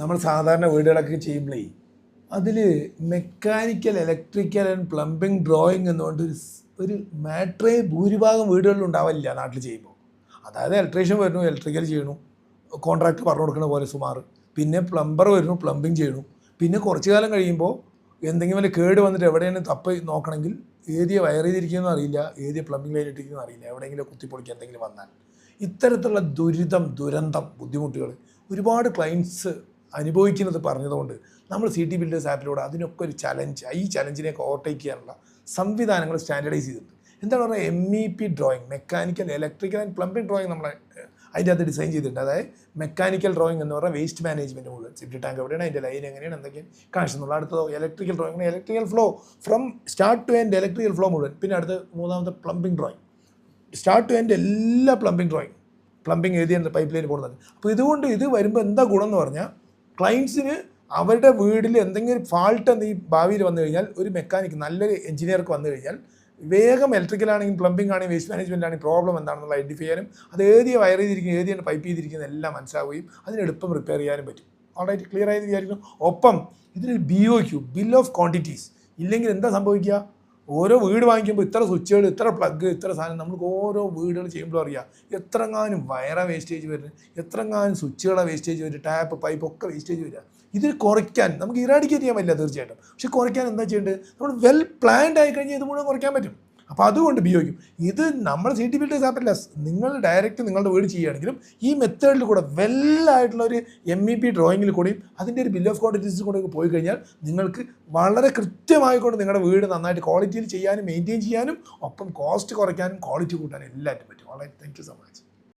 നമ്മൾ സാധാരണ വീടുകളൊക്കെ ചെയ്യുമ്പോഴേ അതിൽ mechanical electrical and plumbing drawing എന്നുകൊണ്ട് ഒരു ഒരു മാട്രേ ഭൂരിഭാഗം വീടുകളിൽ ഉണ്ടാവില്ല നാട്ടിൽ ചെയ്യുമ്പോൾ. അതായത് ഇലക്ട്രീഷ്യൻ വരുന്നു ഇലക്ട്രിക്കൽ ചെയ്യണു കോൺട്രാക്ട് പറഞ്ഞു കൊടുക്കുന്ന പോലെ സുമാർ. പിന്നെ പ്ലംബർ വരുന്നു പ്ലംബിംഗ് ചെയ്യണു. പിന്നെ കുറച്ച് കാലം കഴിയുമ്പോൾ എന്തെങ്കിലും വല്ല കേട് വന്നിട്ട് എവിടെയാണ് തപ്പ് നോക്കണമെങ്കിൽ ഏതിയ വയർ ചെയ്തിരിക്കുന്ന അറിയില്ല ഏതിയ പ്ലംബിംഗ് ലൈൻ ഇട്ടിരിക്കുന്നു അറിയില്ല എവിടെയെങ്കിലും കുത്തിപ്പൊളിക്കുക എന്തെങ്കിലും വന്നാൽ. ഇത്തരത്തിലുള്ള ദുരിതം ദുരന്തം ബുദ്ധിമുട്ടുകൾ ഒരുപാട് ക്ലയൻസ് അനുഭവിക്കുന്നത് പറഞ്ഞതുകൊണ്ട് നമ്മൾ സി ടി ബിൽഡേഴ്സ് ആപ്പിലൂടെ അതിനൊക്കെ ഒരു ചലഞ്ച് ഈ ചലഞ്ചിനെയൊക്കെ ഓവർടേക്ക് ചെയ്യാനുള്ള സംവിധാനങ്ങൾ സ്റ്റാൻഡർഡൈസ് ചെയ്തിട്ടുണ്ട്. എന്താണ് പറയുക? M E P drawing mechanical electrical and plumbing drawing നമ്മളെ ഏഹ്, അതിന്റെ അകത്ത് ഡിസൈൻ ചെയ്തിട്ടുണ്ട്. അതായത് മെക്കാനിക്കൽ ഡ്രോയിങ് എന്ന് പറഞ്ഞാൽ വേസ്റ്റ് മാനേജ്മെന്റ് മുഴുവൻ. സിറ്റി ടാങ്ക് എവിടെയാണ്? അതിന്റെ ലൈൻ എങ്ങനെയാണ്? എന്തൊക്കെയാണ്? കണക്ഷൻ ഉള്ളത് അടുത്തതോ electrical drawing electrical flow from start to end electrical flow മുഴുവൻ. പിന്നെ അടുത്ത് മൂന്നാമത്തെ plumbing drawing start to end എല്ലാ പ്ലംബിംഗ് ഡ്രോയിങ് പ്ലംബിംഗ് എഴുതിയാണ് പൈപ്പ് ലൈൻ പോകുന്നത്. അപ്പോൾ ഇതുകൊണ്ട് ഇത് വരുമ്പോൾ എന്താ ഗുണം എന്ന് പറഞ്ഞാൽ ക്ലയൻസിന് അവരുടെ വീടിൽ എന്തെങ്കിലും ഫാൾട്ട് ഈ ഭാവിയിൽ വന്നു കഴിഞ്ഞാൽ ഒരു മെക്കാനിക് നല്ലൊരു എഞ്ചിനീയർക്ക് വന്നു കഴിഞ്ഞാൽ വേഗം ഇലക്ട്രിക്കൽ ആണെങ്കിലും പ്ലംബിംഗ് ആണെങ്കിൽ വേസ്റ്റ് മാനേജ്മെന്റ് ആണെങ്കിൽ പ്രോബ്ലം എന്താണെന്നുള്ള ഐഡന്റിഫൈ ചെയ്യാനും അത് ഏതിയ വയർ ചെയ്തിരിക്കും ഏതിയാണ് പൈപ്പ് ചെയ്തിരിക്കുന്നത് എല്ലാം മനസ്സിലാവുകയും അതിന് എളുപ്പം റിപ്പയർ ചെയ്യാനും പറ്റും. ഓൾറൈറ്റ് ക്ലിയർ ആയത് വിചാരിക്കുന്നു? ഒപ്പം ഇതിനൊരു B O Q bill of quantities ഇല്ലെങ്കിൽ എന്താ സംഭവിക്കുക? ഓരോ വീട് വാങ്ങിക്കുമ്പോൾ ഇത്ര സ്വിച്ചുകൾ ഇത്ര പ്ലഗ് ഇത്ര സാധനം നമുക്ക് ഓരോ വീടുകൾ ചെയ്യുമ്പോൾ അറിയാം. എത്രങ്ങാനും വയറ വേസ്റ്റേജ് വരുന്നത് എത്രങ്ങാനും സ്വിച്ചുകളെ വേസ്റ്റേജ് വരും ടാപ്പ് പൈപ്പ് ഒക്കെ വേസ്റ്റേജ് വരിക ഇത് കുറയ്ക്കാൻ നമുക്ക് ഇറാഡിക്കേറ്റ് ചെയ്യാൻ പറ്റില്ല തീർച്ചയായിട്ടും. പക്ഷെ കുറയ്ക്കാൻ എന്താ ചെയ്യേണ്ടത്? നമ്മൾ വെൽ പ്ലാൻഡ് ആയി കഴിഞ്ഞാൽ ഇത് മുഴുവൻ കുറയ്ക്കാൻ പറ്റും. അപ്പോൾ അതുകൊണ്ട് ഉപയോഗിക്കും. ഇത് നമ്മൾ സി ടി ബിൽഡേഴ്സ് ആപ്പല്ല നിങ്ങൾ ഡയറക്റ്റ് നിങ്ങളുടെ വീട് ചെയ്യുകയാണെങ്കിലും ഈ മെത്തേഡിൽ കൂടെ വെല്ലായിട്ടുള്ള ഒരു എം ഇ പി ഡ്രോയിങ്ങിൽ കൂടിയും അതിന്റെ ഒരു ബിൽ ഓഫ് ക്വാണ്ടിറ്റീസ് കൂടെ പോയി കഴിഞ്ഞാൽ നിങ്ങൾക്ക് വളരെ കൃത്യമായിക്കൊണ്ട് നിങ്ങളുടെ വീട് നന്നായിട്ട് ക്വാളിറ്റിയിൽ ചെയ്യാനും മെയിന്റെയിൻ ചെയ്യാനും ഒപ്പം കോസ്റ്റ് കുറയ്ക്കാനും ക്വാളിറ്റി കൂട്ടാനും എല്ലാറ്റും പറ്റും. വളരെ താങ്ക് യു സോ മച്ച്